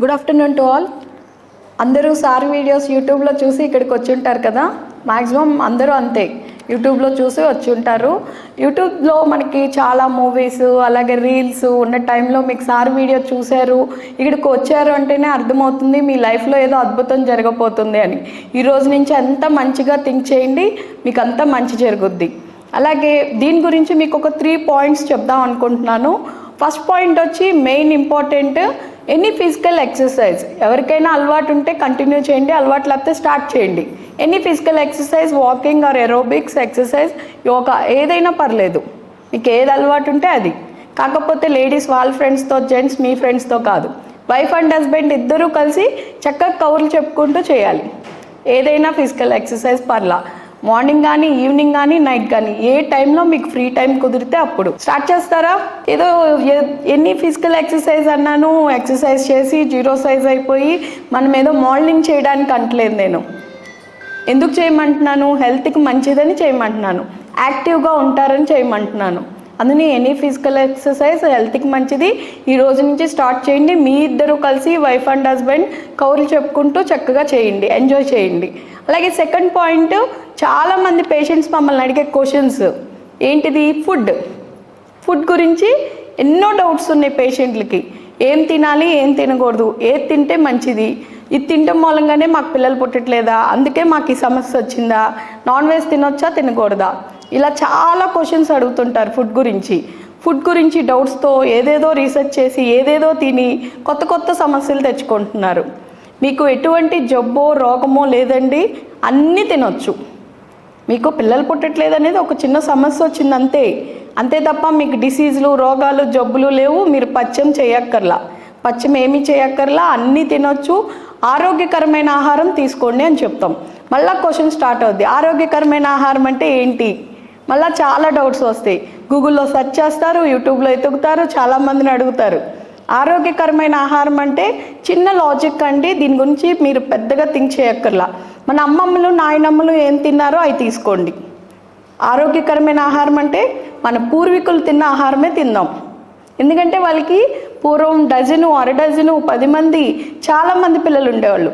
Good afternoon to all అందరూ sir videos యూట్యూబ్లో చూసి ఇక్కడికి వచ్చి ఉంటారు కదా? మ్యాక్సిమం అందరూ అంతే. యూట్యూబ్లో చూసి వచ్చి ఉంటారు. యూట్యూబ్లో మనకి చాలా మూవీస్ అలాగే రీల్స్ ఉన్న టైంలో మీకు సార్ వీడియో చూశారు. ఇక్కడికి వచ్చారు అంటేనే అర్థమవుతుంది మీ లైఫ్లో ఏదో అద్భుతం జరగబోతుంది అని. ఈ రోజు నుంచి అంత మంచిగా థింక్ చేయండి మీకు అంత మంచి జరుగుద్ది. అలాగే దీని గురించి మీకు ఒక త్రీ పాయింట్స్ చెప్దాం అనుకుంటున్నాను. ఫస్ట్ పాయింట్ వచ్చి main important any physical exercise. ఎవరికైనా అలవాటు ఉంటే కంటిన్యూ చేయండి అలవాటు లేకపోతే స్టార్ట్ చేయండి. Any physical exercise walking or aerobics exercise yoga ఏదైనా పర్లేదు. మీకు ఏది అలవాటు ఉంటే అది. కాకపోతే లేడీస్ వాళ్ళ ఫ్రెండ్స్తో జెంట్స్ మీ ఫ్రెండ్స్తో కాదు. వైఫ్ అండ్ హస్బెండ్ ఇద్దరూ కలిసి చక్కగా కౌర్లు చెప్పుకుంటూ చేయాలి. ఏదైనా ఫిజికల్ ఎక్సర్సైజ్ పర్లా. మార్నింగ్ కానీ ఈవినింగ్ కానీ నైట్ కానీ ఏ టైంలో మీకు ఫ్రీ టైం కుదిరితే అప్పుడు. స్టార్ట్ చేస్తారా? ఏదో ఎన్ని ఫిజికల్ ఎక్సర్సైజ్ అన్నాను ఎక్సర్సైజ్ చేసి జీరో సైజ్ అయిపోయి మనం ఏదో మార్నింగ్ చేయడానికి అంటలేదు నేను. ఎందుకు చేయమంటున్నాను? హెల్త్కి మంచిదని చేయమంటున్నాను. యాక్టివ్గా ఉంటారని చేయమంటున్నాను. అందుని ఎనీ ఫిజికల్ ఎక్సర్సైజ్ హెల్త్కి మంచిది. ఈ రోజు నుంచి స్టార్ట్ చేయండి. మీ ఇద్దరు కలిసి వైఫ్ అండ్ హస్బెండ్ కౌలు చెప్పుకుంటూ చక్కగా చేయండి. ఎంజాయ్ చేయండి. అలాగే సెకండ్ పాయింట్ చాలామంది పేషెంట్స్ మమ్మల్ని అడిగే క్వశ్చన్స్ ఏంటిది? ఫుడ్ ఫుడ్ గురించి ఎన్నో డౌట్స్ ఉన్నాయి పేషెంట్లకి ఏం తినాలి? ఏం తినకూడదు? ఏది తింటే మంచిది? ఇది తినటం మూలంగానే మాకు పిల్లలు పుట్టట్లేదా? అందుకే మాకు ఈ సమస్య వచ్చిందా? నాన్ వెజ్ తినొచ్చా? తినకూడదా? ఇలా చాలా క్వశ్చన్స్ అడుగుతుంటారు ఫుడ్ గురించి. ఫుడ్ గురించి డౌట్స్తో ఏదేదో రీసెర్చ్ చేసి ఏదేదో తిని కొత్త కొత్త సమస్యలు తెచ్చుకుంటున్నారు. మీకు ఎటువంటి జబ్బో రోగమో లేదండి. అన్నీ తినొచ్చు. మీకు పిల్లలు పుట్టట్లేదు అనేది ఒక చిన్న సమస్య వచ్చింది అంతే. అంతే తప్ప మీకు డిసీజులు రోగాలు జబ్బులు లేవు. మీరు పచ్చం చేయక్కర్లా. పచ్చం ఏమీ చేయక్కర్లా. అన్నీ తినొచ్చు. ఆరోగ్యకరమైన ఆహారం తీసుకోండి అని చెప్తాం. మళ్ళీ క్వశ్చన్ స్టార్ట్ అవుద్ది. ఆరోగ్యకరమైన ఆహారం అంటే ఏంటి? మళ్ళీ చాలా డౌట్స్ వస్తాయి. గూగుల్లో సెర్చ్ చేస్తారు యూట్యూబ్లో ఎతుకుతారు చాలామందిని అడుగుతారు. ఆరోగ్యకరమైన ఆహారం అంటే చిన్న లాజిక్ అండి. దీని గురించి మీరు పెద్దగా థింక్ చేయక్కర్లా. మన అమ్మమ్మలు నాయనమ్మలు ఏం తిన్నారో అవి తీసుకోండి. ఆరోగ్యకరమైన ఆహారం అంటే మన పూర్వీకులు తిన్న ఆహారమే తిందాం ఎందుకంటే వాళ్ళకి పూర్వం డజను అర డజను పది మంది చాలామంది పిల్లలు ఉండేవాళ్ళు.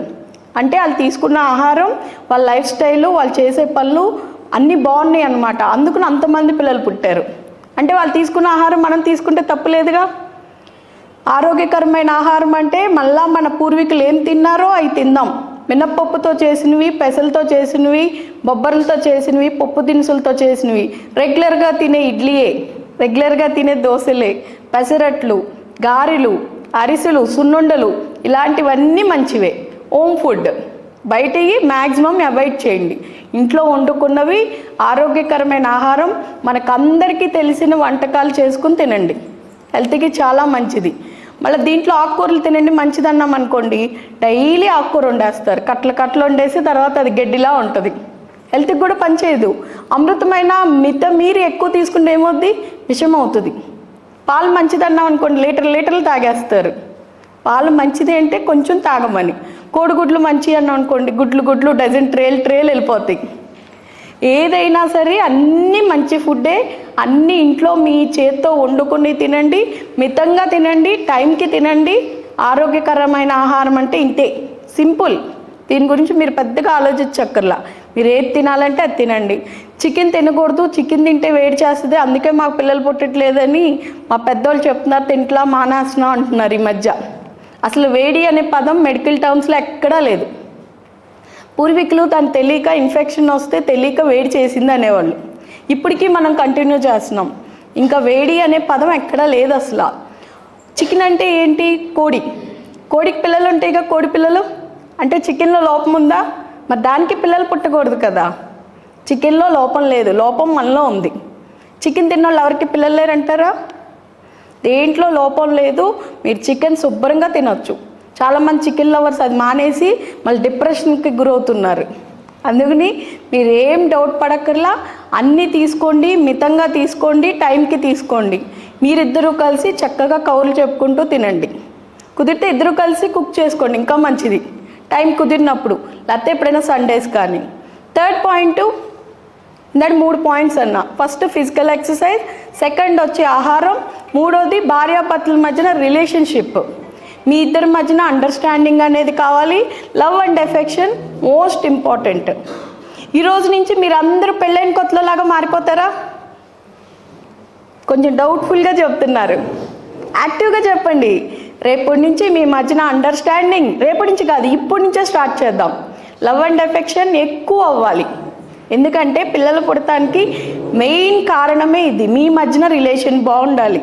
అంటే వాళ్ళు తీసుకున్న ఆహారం వాళ్ళ లైఫ్ స్టైలు వాళ్ళు చేసే పనులు అన్నీ బాగున్నాయి అన్నమాట. అందుకని అంతమంది పిల్లలు పుట్టారు. అంటే వాళ్ళు తీసుకున్న ఆహారం మనం తీసుకుంటే తప్పులేదుగా ఆరోగ్యకరమైన ఆహారం అంటే మళ్ళా మన పూర్వీకులు ఏం తిన్నారో అవి తిందాం. మినప్పప్పుతో చేసినవి పెసలతో చేసినవి బొబ్బర్లతో చేసినవి పప్పు దినుసులతో చేసినవి. రెగ్యులర్గా తినే ఇడ్లీయే రెగ్యులర్గా తినే దోశలే పెసరట్లు గారెలు అరిసెలు సున్నుండలు ఇలాంటివన్నీ మంచివే. Home food. బయటివి మ్యాక్సిమం అవాయిడ్ చేయండి. ఇంట్లో వండుకున్నవి ఆరోగ్యకరమైన ఆహారం మనకందరికీ తెలిసిన వంటకాలు చేసుకుని తినండి. హెల్త్కి చాలా మంచిది. మళ్ళీ దీంట్లో ఆకుకూరలు తినండి మంచిదన్నాం అనుకోండి డైలీ ఆకుకూర వండేస్తారు. కట్ల కట్టలు వండేసి తర్వాత అది గడ్డిలా ఉంటుంది. హెల్త్కి కూడా పనిచేయదు అమృతమైన మిత మీరు ఎక్కువ తీసుకుంటే ఏమవుద్ది? విషం అవుతుంది పాలు మంచిదన్నాం అనుకోండి లీటర్ లీటర్లు తాగేస్తారు. పాలు మంచిది అంటే కొంచెం తాగమని. కోడిగుడ్లు మంచి అన్నాం అనుకోండి. గుడ్లు గుడ్లు డజన్ ట్రేల్ ట్రేలు వెళ్ళిపోతాయి. ఏదైనా సరే అన్నీ మంచి ఫుడ్డే అన్నీ ఇంట్లో మీ చేత్తో వండుకొని తినండి మితంగా తినండి టైంకి తినండి ఆరోగ్యకరమైన ఆహారం అంటే ఇంతే. సింపుల్. దీని గురించి మీరు పెద్దగా ఆలోచించక్కర్లా. మీరు ఏది తినాలంటే అది తినండి. చికెన్ తినకూడదు చికెన్ తింటే వేడి చేస్తుంది అందుకే మాకు పిల్లలు పుట్టట్లేదని మా పెద్దోళ్ళు చెప్తున్నారు తింట్లా మానేస్తున్నాం అంటున్నారు ఈ మధ్య. అసలు వేడి అనే పదం మెడికల్ టర్మ్స్లో ఎక్కడా లేదు. పూర్వీకులు తను తెలియక ఇన్ఫెక్షన్ వస్తే తెలియక వేడి చేసింది అనేవాళ్ళు. ఇప్పటికీ మనం కంటిన్యూ చేస్తున్నాం. ఇంకా వేడి అనే పదం ఎక్కడా లేదు అసలు. చికెన్ అంటే ఏంటి? కోడి. కోడికి పిల్లలు ఉంటాయిగా కోడి పిల్లలు? అంటే చికెన్లో లోపం ఉందా? మరి దానికి పిల్లలు పుట్టకూడదు కదా. చికెన్లో లోపం లేదు. లోపం మనలో ఉంది. చికెన్ తిన్న వాళ్ళు ఎవరికి పిల్లలు లేరంటారా? దేంట్లో లోపం లేదు మీరు చికెన్ శుభ్రంగా తినొచ్చు. చాలామంది చికెన్ లవర్స్ అది మానేసి మళ్ళీ డిప్రెషన్కి గురవుతున్నారు. అందుకని మీరు ఏం డౌట్ పడక్కర్లా అన్నీ తీసుకోండి మితంగా తీసుకోండి టైంకి తీసుకోండి. మీరిద్దరూ కలిసి చక్కగా కౌలు చెప్పుకుంటూ తినండి. కుదిరితే ఇద్దరు కలిసి కుక్ చేసుకోండి ఇంకా మంచిది. టైం కుదిరినప్పుడు లేకపోతే ఎప్పుడైనా సండేస్ కానీ. థర్డ్ పాయింట్ ఇందాక మూడు పాయింట్స్ అన్న. ఫస్ట్ ఫిజికల్ ఎక్సర్సైజ్ సెకండ్ వచ్చి ఆహారం మూడోది భార్యాపతుల మధ్యన రిలేషన్షిప్. మీ ఇద్దరి మధ్యన అండర్స్టాండింగ్ అనేది కావాలి love and affection most important. ఈరోజు నుంచి మీరు అందరూ పెళ్ళైన కొత్తలాగా మారిపోతారా? కొంచెం డౌట్ఫుల్గా చెప్తున్నారు. యాక్టివ్గా చెప్పండి. రేపటి నుంచి మీ మధ్యన అండర్స్టాండింగ్ రేపటి నుంచి కాదు ఇప్పటి నుంచే స్టార్ట్ చేద్దాం. లవ్ అండ్ ఎఫెక్షన్ ఎక్కువ అవ్వాలి. ఎందుకంటే పిల్లలు పుడటానికి మెయిన్ కారణమే ఇది. మీ మధ్యన రిలేషన్ బాగుండాలి.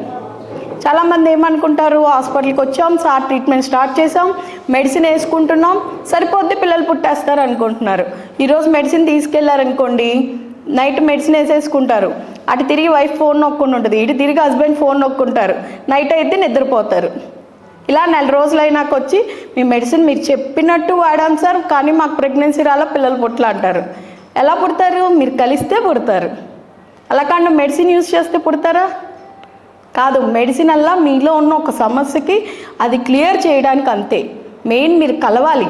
చాలామంది ఏమనుకుంటారు హాస్పిటల్కి వచ్చాం సార్ ట్రీట్మెంట్ స్టార్ట్ చేసాం మెడిసిన్ వేసుకుంటున్నాం సరిపోద్ది పిల్లలు పుట్టేస్తారు అనుకుంటున్నారు. ఈరోజు మెడిసిన్ తీసుకెళ్ళారనుకోండి నైట్ మెడిసిన్ వేసేసుకుంటారు. అటు తిరిగి వైఫ్ ఫోన్ నొక్కుని ఉంటుంది. ఇటు తిరిగి హస్బెండ్ ఫోన్ నొక్కుంటారు. నైట్ అయితే నిద్రపోతారు. ఇలా నెల రోజులు అయినాక వచ్చి మీ మెడిసిన్ మీరు చెప్పినట్టు వాడాం సార్ కానీ మాకు ప్రెగ్నెన్సీ రాలా పిల్లలు పుట్ల అంటారు. ఎలా పుడతారు? మీరు కలిస్తే పుడతారు. అలా కాకుండా మెడిసిన్ యూజ్ చేస్తే పుడతారా? కాదు మెడిసిన్ అల్లా మీలో ఉన్న ఒక సమస్యకి అది క్లియర్ చేయడానికి అంతే. మెయిన్ మీరు కలవాలి.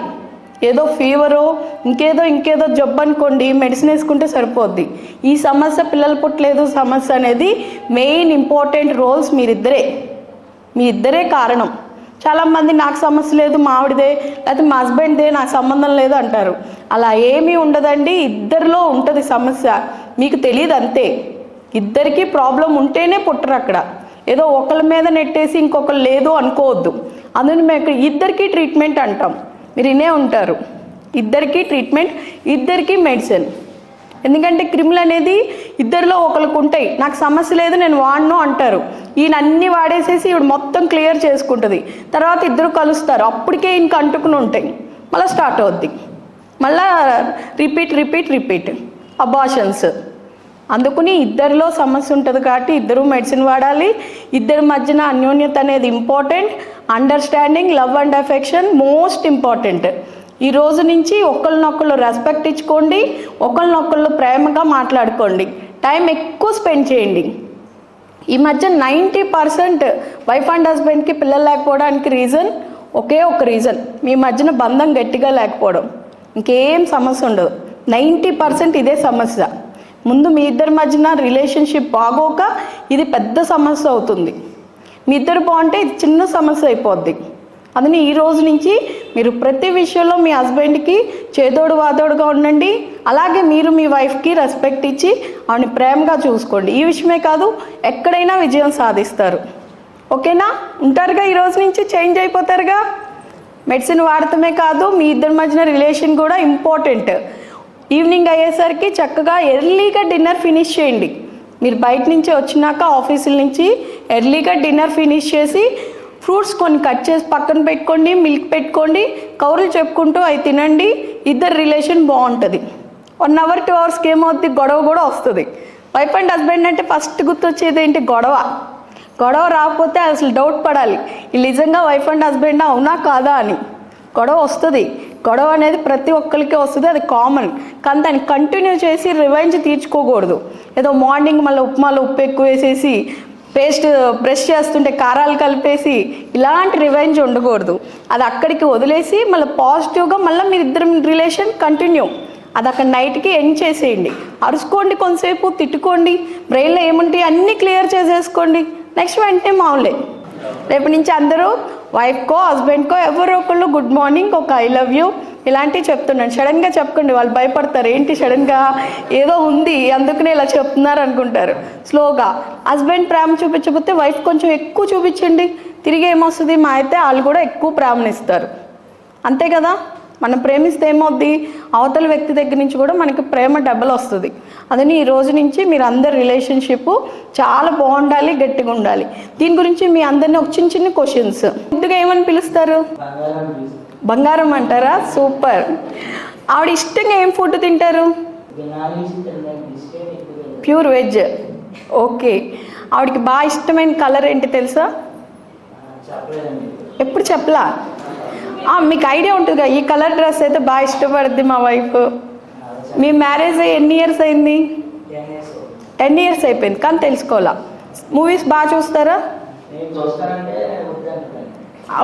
ఏదో ఫీవరో ఇంకేదో ఇంకేదో జబ్బు అనుకోండి మెడిసిన్ వేసుకుంటే సరిపోద్ది. ఈ సమస్య పిల్లలు పుట్టలేదు సమస్య అనేది మెయిన్ ఇంపార్టెంట్ రోల్స్ మీరిద్దరే. మీ ఇద్దరే కారణం. చాలామంది నాకు సమస్య లేదు మా ఆవిడదే లేకపోతే మా హస్బెండ్దే నాకు సంబంధం లేదు అంటారు. అలా ఏమీ ఉండదండి ఇద్దరిలో ఉంటుంది సమస్య. మీకు తెలియదు అంతే. ఇద్దరికీ ప్రాబ్లం ఉంటేనే పుట్టరు అక్కడ. ఏదో ఒకళ్ళ మీద నెట్టేసి ఇంకొకరు లేదు అనుకోవద్దు. అందుకని మేము ఇద్దరికీ ట్రీట్మెంట్ అంటాం. మీరు ఇనే ఉంటారు. ఇద్దరికీ ట్రీట్మెంట్ ఇద్దరికీ మెడిసిన్. ఎందుకంటే క్రిములు అనేది ఇద్దరిలో ఒకరికి ఉంటాయి. నాకు సమస్య లేదు నేను వాడను అంటారు. ఈయన అన్ని వాడేసేసి ఇవి మొత్తం క్లియర్ చేసుకుంటుంది. తర్వాత ఇద్దరు కలుస్తారు. అప్పటికే ఇంకా అంటుకుని ఉంటాయి. మళ్ళీ స్టార్ట్ అవుద్ది. మళ్ళా రిపీట్ రిపీట్ రిపీట్. అబాషన్స్ అందుకుని ఇద్దరిలో సమస్య ఉంటుంది కాబట్టి ఇద్దరు మెడిసిన్ వాడాలి. ఇద్దరి మధ్యన అన్యోన్యత అనేది important understanding love and affection most important ఈ రోజు నుంచి ఒకళ్ళనొకళ్ళు రెస్పెక్ట్ ఇచ్చుకోండి ఒకళ్ళనొకళ్ళు ప్రేమగా మాట్లాడుకోండి. టైం ఎక్కువ స్పెండ్ చేయండి. ఈ మధ్య నైంటీ పర్సెంట్ వైఫ్ అండ్ హస్బెండ్కి పిల్లలు లేకపోవడానికి రీజన్ ఒకే ఒక రీజన్ మీ మధ్యన బంధం గట్టిగా లేకపోవడం. ఇంకేం సమస్య ఉండదు. నైంటీ పర్సెంట్ ఇదే సమస్య. ముందు మీ ఇద్దరి మధ్యన రిలేషన్షిప్ బాగోక ఇది పెద్ద సమస్య అవుతుంది. మీ ఇద్దరు బాగుంటే ఇది చిన్న సమస్య అయిపోద్ది. అందుకని ఈ రోజు నుంచి మీరు ప్రతి విషయంలో మీ హస్బెండ్కి చేదోడు వాదోడుగా ఉండండి. అలాగే మీరు మీ వైఫ్కి రెస్పెక్ట్ ఇచ్చి ఆవిడని ప్రేమగా చూసుకోండి. ఈ విషయమే కాదు ఎక్కడైనా విజయం సాధిస్తారు. ఓకేనా? ఉంటారుగా ఈ రోజు నుంచి చేంజ్ అయిపోతారుగా? మెడిసిన్ వాడటమే కాదు మీ ఇద్దరి మధ్యన రిలేషన్ కూడా ఇంపార్టెంట్. ఈవినింగ్ అయ్యేసరికి చక్కగా ఎర్లీగా డిన్నర్ ఫినిష్ చేయండి. మీరు బయట నుంచి వచ్చినాక ఆఫీసుల నుంచి ఎర్లీగా డిన్నర్ ఫినిష్ చేసి ఫ్రూట్స్ కొన్ని కట్ చేసి పక్కన పెట్టుకోండి మిల్క్ పెట్టుకోండి కౌరులు చెప్పుకుంటూ అవి తినండి. ఇద్దరు రిలేషన్ బాగుంటుంది. వన్ అవర్ టూ అవర్స్కి ఏమవుద్ది? గొడవ కూడా వస్తుంది. వైఫ్ అండ్ హస్బెండ్ అంటే ఫస్ట్ గుర్తొచ్చేది ఏంటి? గొడవ. గొడవ రాకపోతే అసలు డౌట్ పడాలి. వీళ్ళు నిజంగా వైఫ్ అండ్ హస్బెండ్? అవునా కాదా అని. గొడవ వస్తుంది. గొడవ అనేది ప్రతి ఒక్కరికి వస్తుంది. అది కామన్. కానీ దాన్ని కంటిన్యూ చేసి రివెంజ్ తీర్చుకోకూడదు. ఏదో మార్నింగ్ మళ్ళీ ఉప్మాలో ఉప్పు ఎక్కువ వేసేసి పేస్ట్ బ్రష్ చేస్తుంటే కారాలు కలిపేసి ఇలాంటి రివెంజ్ ఉండకూడదు. అది అక్కడికి వదిలేసి మళ్ళీ పాజిటివ్గా మళ్ళీ మీ ఇద్దరు రిలేషన్ కంటిన్యూ. అది అక్కడ నైట్కి ఎండ్ చేసేయండి. అరుచుకోండి కొంతసేపు తిట్టుకోండి. బ్రెయిన్లో ఏముంటాయి అన్నీ క్లియర్ చేసేసుకోండి. నెక్స్ట్ వెంటనే మామూలే. రేపు నుంచి అందరూ వైఫ్కో హస్బెండ్కో ఎవరో ఒకళ్ళు గుడ్ మార్నింగ్ ఒక ఐ లవ్ యూ. ఇలాంటివి చెప్తున్నాను. సడన్గా చెప్పకండి వాళ్ళు భయపడతారు. ఏంటి సడన్గా ఏదో ఉంది అందుకనే ఇలా చెప్తున్నారు అనుకుంటారు. స్లోగా హస్బెండ్ ప్రేమ చూపించకపోతే వైఫ్ కొంచెం ఎక్కువ చూపించండి. తిరిగి ఏమొస్తుంది? మా అయితే వాళ్ళు కూడా ఎక్కువ ప్రేమనిస్తారు అంతే కదా? మనం ప్రేమిస్తే ఏమవుద్ది? అవతల వ్యక్తి దగ్గర నుంచి కూడా మనకి ప్రేమ డబ్బులు వస్తుంది. అదని ఈ రోజు నుంచి మీరు అందరి రిలేషన్షిప్ చాలా బాగుండాలి గట్టిగా ఉండాలి. దీని గురించి మీ అందరినీ ఒక చిన్న చిన్న క్వశ్చన్స్ ముందుగా ఏమని పిలుస్తారు? బంగారం అంటారా? సూపర్. ఆవిడ ఇష్టంగా ఏం ఫుడ్ తింటారు. Pure veg. ఓకే. ఆవిడకి బాగా ఇష్టమైన కలర్ ఏంటి తెలుసా? ఎప్పుడు చెప్పలా? మీకు ఐడియా ఉంటుంది కదా ఈ కలర్ డ్రెస్ అయితే బాగా ఇష్టపడుద్ది మా వైఫ్. మీ మ్యారేజ్ ఎన్ని ఇయర్స్ అయింది? టెన్ ఇయర్స్ అయిపోయింది కానీ తెలుసుకోవాలా? మూవీస్ బాగా చూస్తారా?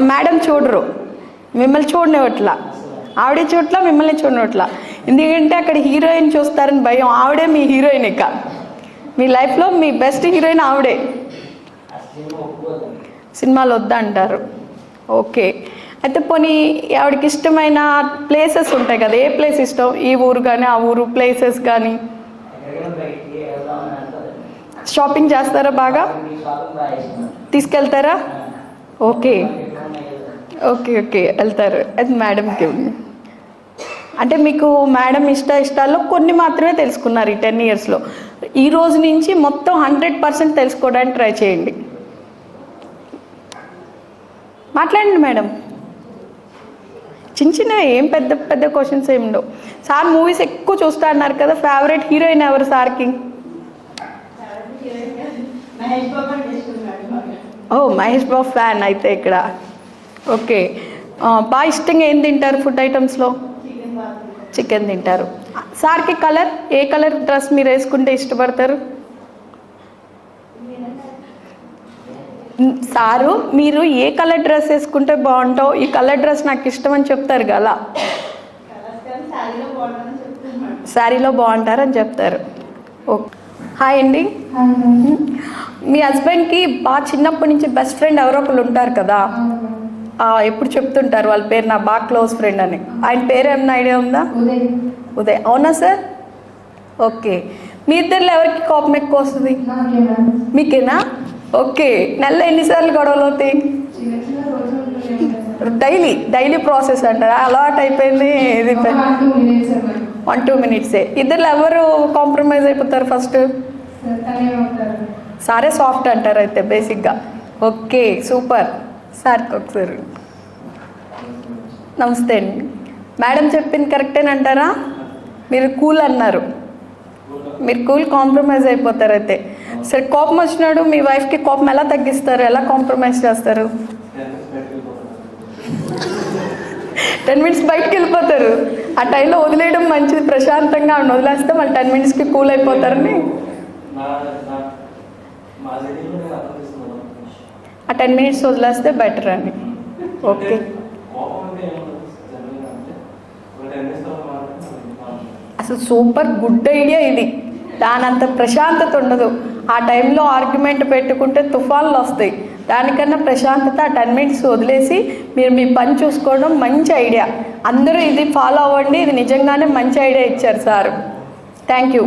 మేడం చూడరు. మిమ్మల్ని చూడనివ్వట్లా. ఆవిడే చోట్ల మిమ్మల్ని చూడనివ్వట్లా. ఎందుకంటే అక్కడ హీరోయిన్ చూస్తారని భయం. ఆవిడే మీ హీరోయిన్ ఇక. మీ లైఫ్లో మీ బెస్ట్ హీరోయిన్ ఆవిడే. సినిమాలు వద్దా అంటారు సినిమాలు వద్దంటారు. ఓకే. అయితే పోనీ ఆవిడకి ఇష్టమైన ప్లేసెస్ ఉంటాయి కదా. ఏ ప్లేస్ ఇష్టం? ఈ ఊరు కానీ ఆ ఊరు ప్లేసెస్ కానీ. షాపింగ్ చేస్తారా బాగా? తీసుకెళ్తారా? ఓకే. ఓకే ఓకే వెళ్తారు. అది మేడంకి ఉంది. అంటే మీకు మేడం ఇష్ట ఇష్టాల్లో కొన్ని మాత్రమే తెలుసుకున్నారు ఈ టెన్ ఇయర్స్లో. ఈ రోజు నుంచి మొత్తం హండ్రెడ్ పర్సెంట్ తెలుసుకోవడానికి ట్రై చేయండి. మాట్లాడండి మేడం. చిన్న చిన్నవి ఏం పెద్ద పెద్ద క్వశ్చన్స్ ఏమి ఉండవు. సార్ మూవీస్ ఎక్కువ చూస్తా అన్నారు కదా ఫేవరెట్ హీరోయిన్ ఎవరు సార్కి? ఓ మహేష్ బాబు ఫ్యాన్ అయితే ఇక్కడ. ఓకే. బాగా ఇష్టంగా ఏం తింటారు ఫుడ్ ఐటమ్స్లో చికెన్ తింటారు. సార్కి కలర్? ఏ కలర్ డ్రెస్ మీరు వేసుకుంటే ఇష్టపడతారు? సారు మీరు ఏ కలర్ డ్రెస్ వేసుకుంటే బాగుంటావు? ఈ కలర్ డ్రెస్ నాకు ఇష్టం అని చెప్తారు కదా. శారీలో బాగుంటారని చెప్తారు. ఓకే హాయ్ అండి. మీ హస్బెండ్కి బాగా చిన్నప్పటి నుంచి బెస్ట్ ఫ్రెండ్ ఎవరో ఒకరు ఉంటారు కదా. ఎప్పుడు చెప్తుంటారు వాళ్ళ పేరు? నా బాగా క్లోజ్ ఫ్రెండ్ అని. ఆయన పేరు ఏమన్నా ఐడియా ఉందా? ఉదయ్. అవునా సార్? ఓకే. మీ ఇద్దరిలో ఎవరికి కోపం ఎక్కువ వస్తుంది? మీకేనా? ఓకే. నెలలో ఎన్నిసార్లు గొడవలు అవుతాయి? సార్. డైలీ డైలీ ప్రాసెస్ అంటారా? అలవాటు అయిపోయింది ఇది వన్ టూ మినిట్స్ సార్ మరి. వన్ టూ మినిట్సే. ఇద్దరు ఎవరు కాంప్రమైజ్ అయిపోతారు ఫస్ట్? సార్ సారే సాఫ్ట్ అంటారు అయితే బేసిక్గా. Okay super. సార్కి ఒకసారి. నమస్తే అండి. మేడం చెప్పింది కరెక్టేనంటారా మీరు కూల్ అన్నారు. మీరు కూల్ కాంప్రమైజ్ అయిపోతారు అయితే. సరే కోపం వచ్చినాడు మీ వైఫ్కి కోపం ఎలా తగ్గిస్తారు? ఎలా కాంప్రమైజ్ చేస్తారు? టెన్ మినిట్స్ బయటకు వెళ్ళిపోతారు. ఆ టైంలో వదిలేయడం మంచిది. ప్రశాంతంగా ఆవిడ వదిలేస్తే మళ్ళీ టెన్ మినిట్స్కి కూల్ అయిపోతారని. ఆ టెన్ మినిట్స్ వదిలేస్తే బెటర్ అండి. ఓకే. అసలు సూపర్ గుడ్ ఐడియా ఇది. దానంత ప్రశాంతత ఉండదు. ఆ టైంలో ఆర్గ్యుమెంట్ పెట్టుకుంటే తుఫాన్లు వస్తాయి. దానికన్నా ప్రశాంతత ఆ టెన్ మినిట్స్ వదిలేసి మీరు మీ పని చూసుకోవడం మంచి ఐడియా. అందరూ ఇది ఫాలో అవ్వండి. ఇది నిజంగానే మంచి ఐడియా ఇచ్చారు సార్. Thank you.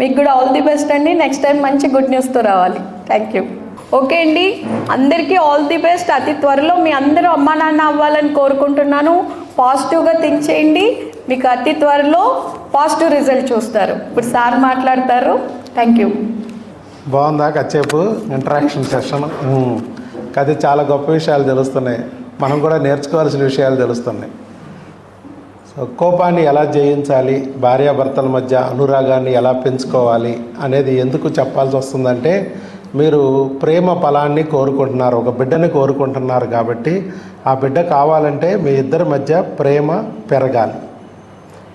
మీకు కూడా ఆల్ ది బెస్ట్ అండి. నెక్స్ట్ టైం మంచి గుడ్ న్యూస్తో రావాలి. Thank you. ఓకే అండి. అందరికీ ఆల్ ది బెస్ట్. అతి త్వరలో మీ అందరూ అమ్మా నాన్న అవ్వాలని కోరుకుంటున్నాను. పాజిటివ్గా థింక్ చేయండి. మీకు అతి త్వరలో పాజిటివ్ రిజల్ట్ చూస్తారు. ఇప్పుడు సార్ మాట్లాడతారు. థ్యాంక్ యూ బాగుందా కచ్చేపు? ఇంటరాక్షన్ సెషన్ అది చాలా గొప్ప విషయాలు తెలుస్తున్నాయి. మనం కూడా నేర్చుకోవాల్సిన విషయాలు తెలుస్తున్నాయి. సో కోపాన్ని ఎలా జయించాలి? భార్యాభర్తల మధ్య అనురాగాన్ని ఎలా పెంచుకోవాలి? అనేది ఎందుకు చెప్పాల్సి వస్తుందంటే మీరు ప్రేమ ఫలాన్ని కోరుకుంటున్నారు ఒక బిడ్డని కోరుకుంటున్నారు కాబట్టి ఆ బిడ్డ కావాలంటే మీ ఇద్దరి మధ్య ప్రేమ పెరగాలి.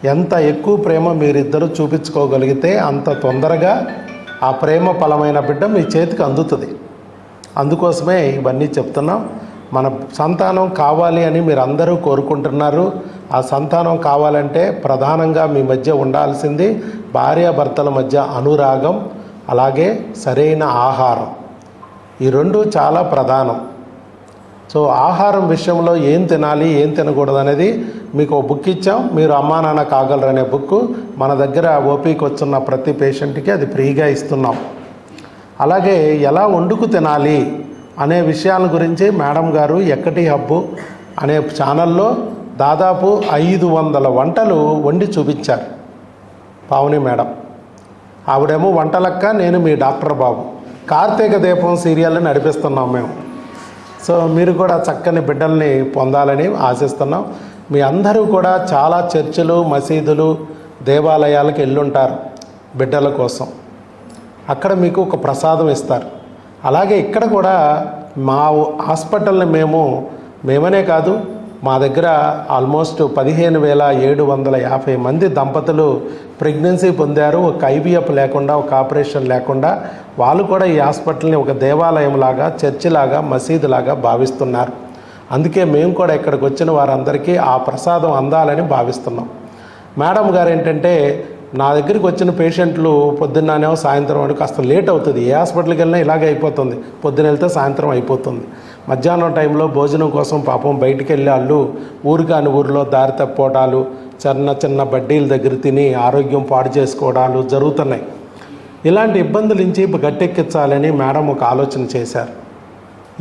ఎంత ఎక్కువ ప్రేమ మీరిద్దరూ చూపించుకోగలిగితే అంత తొందరగా ఆ ప్రేమ ఫలమైన బిడ్డ మీ చేతికి అందుతుంది. అందుకోసమే ఇవన్నీ చెప్తున్నాం. మన సంతానం కావాలి అని మీరు అందరూ కోరుకుంటున్నారు. ఆ సంతానం కావాలంటే ప్రధానంగా మీ మధ్య ఉండాల్సింది భార్యాభర్తల మధ్య అనురాగం అలాగే సరైన ఆహారం. ఈ రెండు చాలా ప్రధానం. సో ఆహారం విషయంలో ఏం తినాలి ఏం తినకూడదు అనేది మీకు ఒక బుక్ ఇచ్చాం. మీరు అమ్మా నాన్న కాగలరు అనే బుక్ మన దగ్గర ఓపీకి వచ్చిన ప్రతి పేషెంట్కి అది ఫ్రీగా ఇస్తున్నాం. అలాగే ఎలా వండుకు తినాలి అనే విషయాల గురించి మేడం గారు ఎక్కటి హబ్బు అనే ఛానల్లో దాదాపు ఐదు వందల వంటలు వండి చూపించారు. పావని మేడం. ఆవిడేమో వంటలక్క నేను మీ డాక్టర్ బాబు. కార్తీక దీపం సీరియల్ని నడిపిస్తున్నాం మేము. సో మీరు కూడా చక్కని బిడ్డల్ని పొందాలని ఆశిస్తున్నాం. మీ అందరూ కూడా చాలా చర్చిలు మసీదులు దేవాలయాలకు వెళ్ళుంటారు బిడ్డల కోసం. అక్కడ మీకు ఒక ప్రసాదం ఇస్తారు. అలాగే ఇక్కడ కూడా మా హాస్పిటల్ని మేము మేమనే కాదు మా దగ్గర ఆల్మోస్ట్ పదిహేను వేల ఏడు వందల యాభై మంది దంపతులు ప్రెగ్నెన్సీ పొందారు ఒక ఐవీఎఫ్ లేకుండా ఒక ఆపరేషన్ లేకుండా. వాళ్ళు కూడా ఈ హాస్పిటల్ని ఒక దేవాలయం లాగా చర్చిలాగా మసీదులాగా భావిస్తున్నారు. అందుకే మేము కూడా ఇక్కడికి వచ్చిన వారందరికీ ఆ ప్రసాదం అందాలని భావిస్తున్నాం. మేడం గారు ఏంటంటే నా దగ్గరికి వచ్చిన పేషెంట్లు పొద్దున్ననేమో సాయంత్రం వరకు కాస్త లేట్ అవుతుంది. ఏ హాస్పిటల్కి వెళ్ళినా ఇలాగే అయిపోతుంది. పొద్దున వెళ్తే సాయంత్రం అయిపోతుంది. మధ్యాహ్నం టైంలో భోజనం కోసం పాపం బయటికి వెళ్ళే వాళ్ళు ఊరు కాని ఊరిలో దారి తప్పిపోవడాలు చిన్న చిన్న బడ్డీల దగ్గర తిని ఆరోగ్యం పాడు చేసుకోవడాలు జరుగుతున్నాయి. ఇలాంటి ఇబ్బందుల నుంచి గట్టెక్కించాలని మేడం ఒక ఆలోచన చేశారు.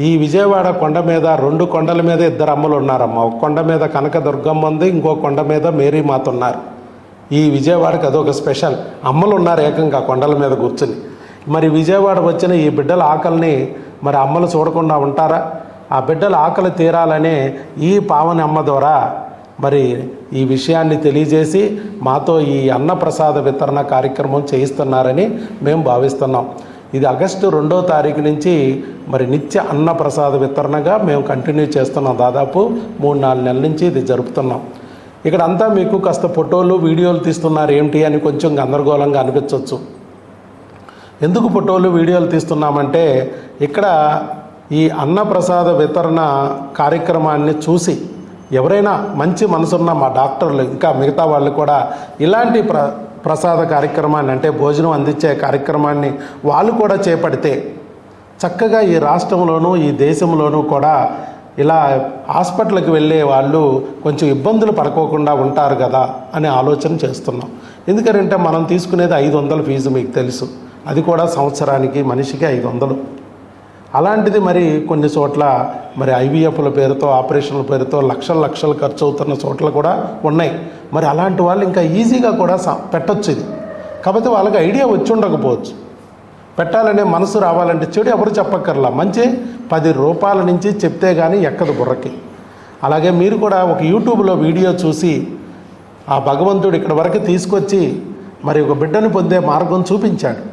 ఈ విజయవాడ కొండ మీద రెండు కొండల మీద ఇద్దరు అమ్మలు ఉన్నారమ్మ. ఒక కొండ మీద కనక దుర్గమ్మ ఉంది ఇంకో కొండ మీద మేరీ మాత ఉన్నారు. ఈ విజయవాడకి అదొక స్పెషల్. అమ్మలు ఉన్నారు ఏకంగా కొండల మీద కూర్చుని. మరి విజయవాడ వచ్చిన ఈ బిడ్డల ఆకలిని మరి అమ్మలు చూడకుండా ఉంటారా? ఆ బిడ్డల ఆకలి తీరాలనే ఈ పావని అమ్మ ద్వారా మరి ఈ విషయాన్ని తెలియజేసి మాతో ఈ అన్నప్రసాద వితరణ కార్యక్రమం చేయిస్తున్నారని మేము భావిస్తున్నాం. ఇది ఆగస్టు రెండో తారీఖు నుంచి మరి నిత్య అన్నప్రసాద వితరణగా మేము కంటిన్యూ చేస్తున్నాం. దాదాపు మూడు నాలుగు నెలల నుంచి ఇది జరుపుతున్నాం. ఇక్కడ అంతా మీకు కాస్త ఫోటోలు వీడియోలు తీస్తున్నారు ఏంటి అని కొంచెం గందరగోళంగా అనిపించవచ్చు ఎందుకు ఫోటోలు వీడియోలు తీస్తున్నామంటే ఇక్కడ ఈ అన్నప్రసాద వితరణ కార్యక్రమాన్ని చూసి ఎవరైనా మంచి మనసున్న మా డాక్టర్లు ఇంకా మిగతా వాళ్ళు కూడా ఇలాంటి ప్ర ప్రసాద కార్యక్రమాన్ని అంటే భోజనం అందించే కార్యక్రమాన్ని వాళ్ళు కూడా చేపడితే చక్కగా ఈ రాష్ట్రంలోనూ ఈ దేశంలోనూ కూడా ఇలా హాస్పిటల్కి వెళ్ళే వాళ్ళు కొంచెం ఇబ్బందులు పడుకోకుండా ఉంటారు కదా అనే ఆలోచన చేస్తున్నాం. ఎందుకంటే మనం తీసుకునేది ఐదు వందల ఫీజు మీకు తెలుసు. అది కూడా సంవత్సరానికి మనిషికి ఐదు వందలు. అలాంటిది మరి కొన్ని చోట్ల మరి ఐవీఎఫ్ల పేరుతో ఆపరేషన్ల పేరుతో లక్షల లక్షలు ఖర్చు అవుతున్న చోట్ల కూడా ఉన్నాయి. మరి అలాంటి వాళ్ళు ఇంకా ఈజీగా కూడా స- పెట్టొచ్చు ఇది. కాకపోతే వాళ్ళకి ఐడియా వచ్చి ఉండకపోవచ్చు. పెట్టాలనే మనసు రావాలంటే చెడు ఎవరు చెప్పక్కర్లా. మంచి పది రూపాయల నుంచి చెప్తే కానీ ఎక్కదు బుర్రకి. అలాగే మీరు కూడా ఒక యూట్యూబ్లో వీడియో చూసి ఆ భగవంతుడు ఇక్కడ వరకు తీసుకొచ్చి మరి ఒక బిడ్డను పొందే మార్గం చూపించాడు.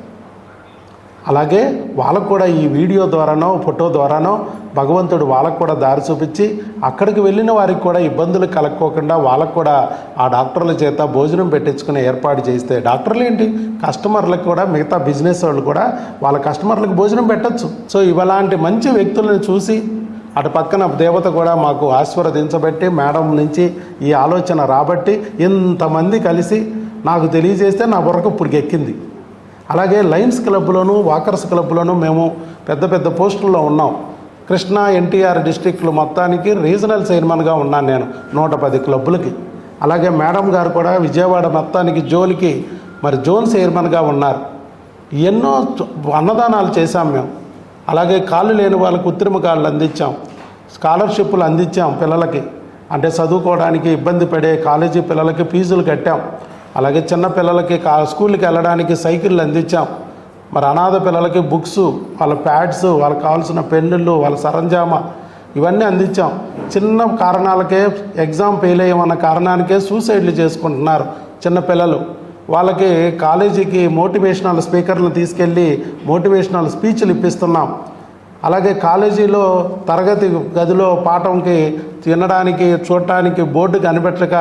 అలాగే వాళ్ళకు కూడా ఈ వీడియో ద్వారానో ఫోటో ద్వారానో భగవంతుడు వాళ్ళకు కూడా దారి చూపించి అక్కడికి వెళ్ళిన వారికి కూడా ఇబ్బందులు కలక్కోకుండా వాళ్ళకు కూడా ఆ డాక్టర్ల చేత భోజనం పెట్టించుకునే ఏర్పాటు చేస్తే డాక్టర్లు ఏంటి? కస్టమర్లకు కూడా మిగతా బిజినెస్ వాళ్ళు కూడా వాళ్ళ కస్టమర్లకు భోజనం పెట్టచ్చు. సో ఇవలాంటి మంచి వ్యక్తులను చూసి అటు పక్కన దేవత కూడా మాకు ఆశీర్వదించబట్టి మేడం నుంచి ఈ ఆలోచన రాబట్టి ఇంతమంది కలిసి నాకు తెలియజేస్తే నా బుర్రకు ఇప్పుడు ఎక్కింది అలాగే లయన్స్ క్లబ్లోను వాకర్స్ క్లబ్లోను మేము పెద్ద పెద్ద పోస్టుల్లో ఉన్నాం. కృష్ణా ఎన్టీఆర్ డిస్టిక్లు మొత్తానికి రీజనల్ చైర్మన్గా ఉన్నాను నేను నూట పది క్లబ్బులకి అలాగే మేడం గారు కూడా విజయవాడ మొత్తానికి జోన్కి మరి జోన్ చైర్మన్గా ఉన్నారు. ఎన్నో అన్నదానాలు చేశాం మేము. అలాగే కాళ్ళు లేని వాళ్ళకి కృత్రిమ కాళ్ళు అందించాం. స్కాలర్షిప్లు అందించాం పిల్లలకి. అంటే చదువుకోవడానికి ఇబ్బంది పడే కాలేజీ పిల్లలకి ఫీజులు కట్టాం. అలాగే చిన్నపిల్లలకి కా స్కూల్కి వెళ్ళడానికి సైకిళ్ళు అందించాం. మరి అనాథ పిల్లలకి బుక్స్ వాళ్ళ ప్యాడ్స్ వాళ్ళకి కావాల్సిన పెన్నులు వాళ్ళ సరంజామా ఇవన్నీ అందించాం. చిన్న కారణాలకే ఎగ్జామ్ ఫెయిల్ అయ్యామన్న కారణానికే సూసైడ్లు చేసుకుంటున్నారు చిన్నపిల్లలు వాళ్ళకి కాలేజీకి మోటివేషనల్ స్పీకర్లు తీసుకెళ్ళి మోటివేషనల్ స్పీచ్లు ఇప్పిస్తున్నాం. అలాగే కాలేజీలో తరగతి గదిలో పాఠంకి తినడానికి చూడటానికి బోర్డు కనిపెట్టక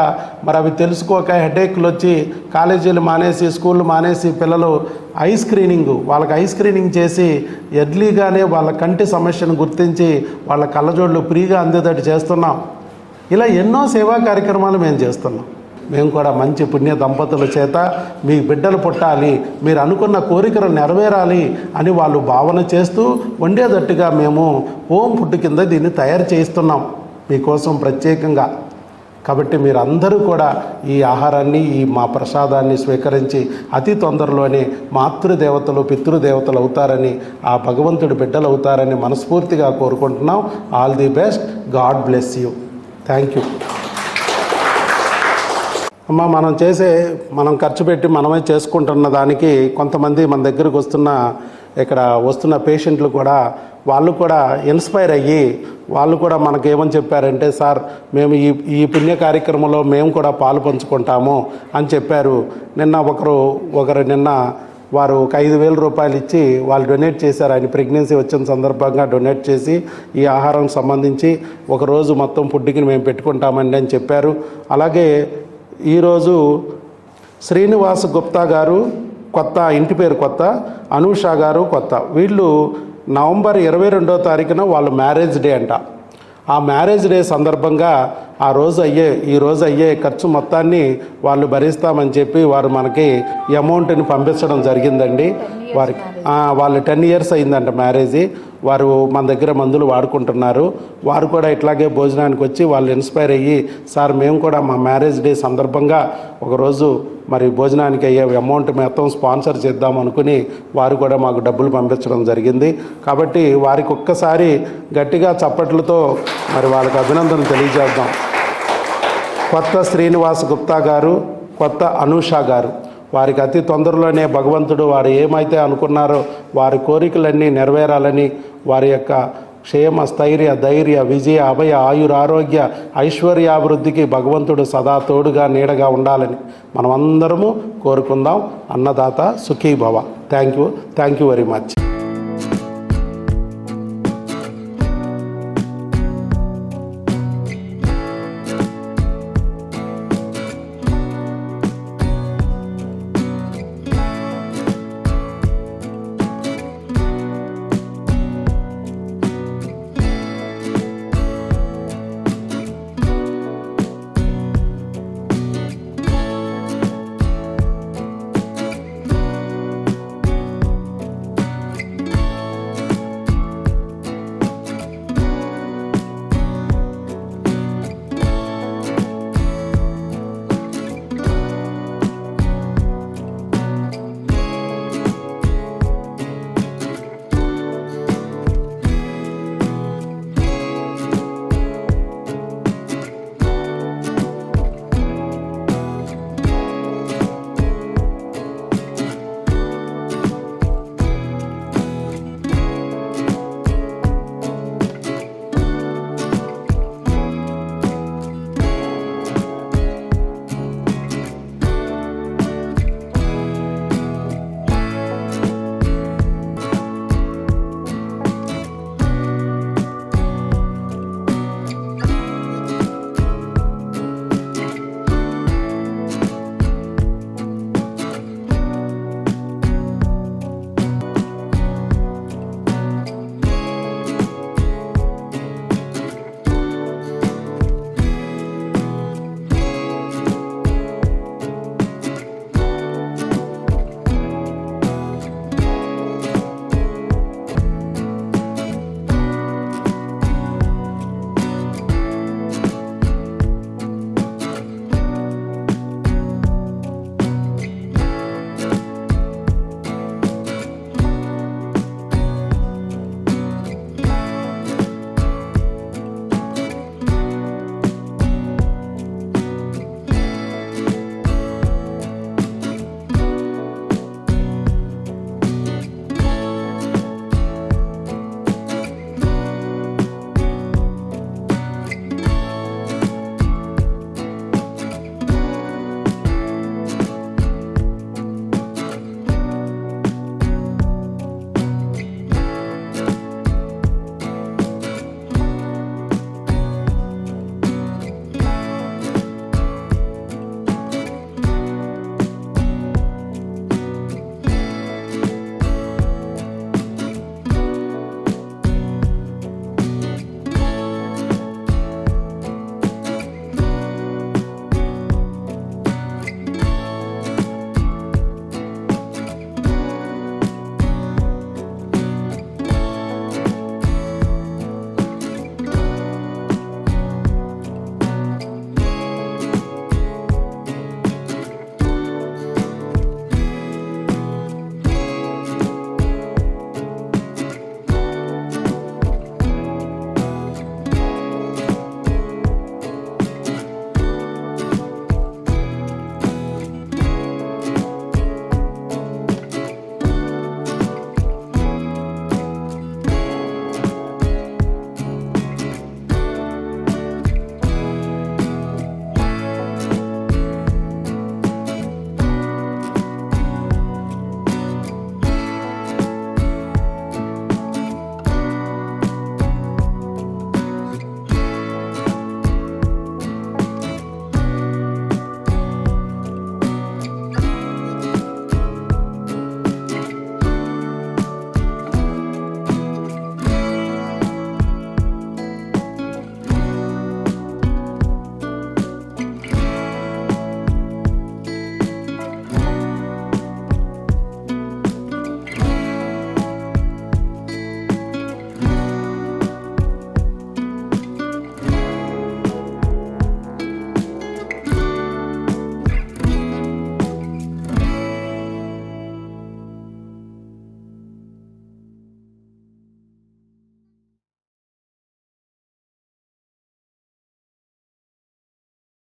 మరి అవి తెలుసుకోక హెడేక్లు వచ్చి కాలేజీలు మానేసి స్కూళ్ళు మానేసి పిల్లలు ఐ స్క్రీనింగ్ వాళ్ళకి ఐ స్క్రీనింగ్ చేసి ఎర్లీగానే వాళ్ళ కంటి సమస్యను గుర్తించి వాళ్ళ కళ్ళజోళ్ళు ఫ్రీగా అందేటట్టు చేస్తున్నాం. ఇలా ఎన్నో సేవా కార్యక్రమాలు మేము చేస్తున్నాం. మేము కూడా మంచి పుణ్య దంపతుల చేత మీ బిడ్డలు పుట్టాలి మీరు అనుకున్న కోరికలు నెరవేరాలి అని వాళ్ళు భావన చేస్తూ వండేటట్టుగా మేము హోమ్ ఫుడ్ కింద దీన్ని తయారు చేయిస్తున్నాం మీకోసం ప్రత్యేకంగా. కాబట్టి మీరు అందరూ కూడా ఈ ఆహారాన్ని ఈ మా ప్రసాదాన్ని స్వీకరించి అతి తొందరలోనే మాతృదేవతలు పితృదేవతలు అవుతారని ఆ భగవంతుడి బిడ్డలు అవుతారని మనస్ఫూర్తిగా కోరుకుంటున్నాం. All the best God bless you thank you అమ్మ మనం చేసే మనం ఖర్చు పెట్టి మనమే చేసుకుంటున్న దానికి కొంతమంది మన దగ్గరకు వస్తున్న ఇక్కడ వస్తున్న పేషెంట్లు కూడా వాళ్ళు కూడా ఇన్స్పైర్ అయ్యి వాళ్ళు కూడా మనకు ఏమని చెప్పారంటే సార్ మేము ఈ ఈ పుణ్య కార్యక్రమంలో మేము కూడా పాలు పంచుకుంటాము అని చెప్పారు. నిన్న ఒకరు ఒకరు నిన్న వారు ఒక ఐదు వేల రూపాయలు ఇచ్చి వాళ్ళు డొనేట్ చేశారు. ఆయన ప్రెగ్నెన్సీ వచ్చిన సందర్భంగా డొనేట్ చేసి ఈ ఆహారం సంబంధించి ఒకరోజు మొత్తం ఫుడ్కి మేము పెట్టుకుంటామండి అని చెప్పారు. అలాగే ఈరోజు శ్రీనివాస్ గుప్తా గారు కొత్త ఇంటి పేరు కొత్త అనూష గారు కొత్త. వీళ్ళు నవంబర్ ఇరవై రెండో తారీఖున వాళ్ళ మ్యారేజ్ డే అంట. ఆ మ్యారేజ్ డే సందర్భంగా ఆ రోజు అయ్యే ఈ రోజు అయ్యే ఖర్చు మొత్తాన్ని వాళ్ళు భరిస్తామని చెప్పి వారు మనకి అమౌంట్ని పంపించడం జరిగిందండి. వారికి వాళ్ళు టెన్ ఇయర్స్ అయిందంట మ్యారేజ్. వారు మన దగ్గర మందులు వాడుకుంటున్నారు. వారు కూడా ఇట్లాగే భోజనానికి వచ్చి వాళ్ళు ఇన్స్పైర్ అయ్యి సార్ మేము కూడా మా మ్యారేజ్ డే సందర్భంగా ఒకరోజు మరి భోజనానికి అయ్యే అమౌంట్ మొత్తం స్పాన్సర్ చేద్దాం అనుకుని వారు కూడా మాకు డబ్బులు పంపించడం జరిగింది. కాబట్టి వారికి ఒక్కసారి గట్టిగా చప్పట్లతో మరి వాళ్ళకి అభినందనలు తెలియజేద్దాం. కొత్త శ్రీనివాస్ గుప్తా గారు కొత్త అనూష గారు. వారికి అతి తొందరలోనే భగవంతుడు వారు ఏమైతే అనుకున్నారో వారి కోరికలన్నీ నెరవేరాలని వారి యొక్క క్షేమ స్థైర్య ధైర్య విజయ అభయ ఆయురారోగ్య ఐశ్వర్యాభివృద్ధికి భగవంతుడు సదా తోడుగా నీడగా ఉండాలని మనమందరము కోరుకుందాం. Annadata Sukhibhava. Thank you thank you very much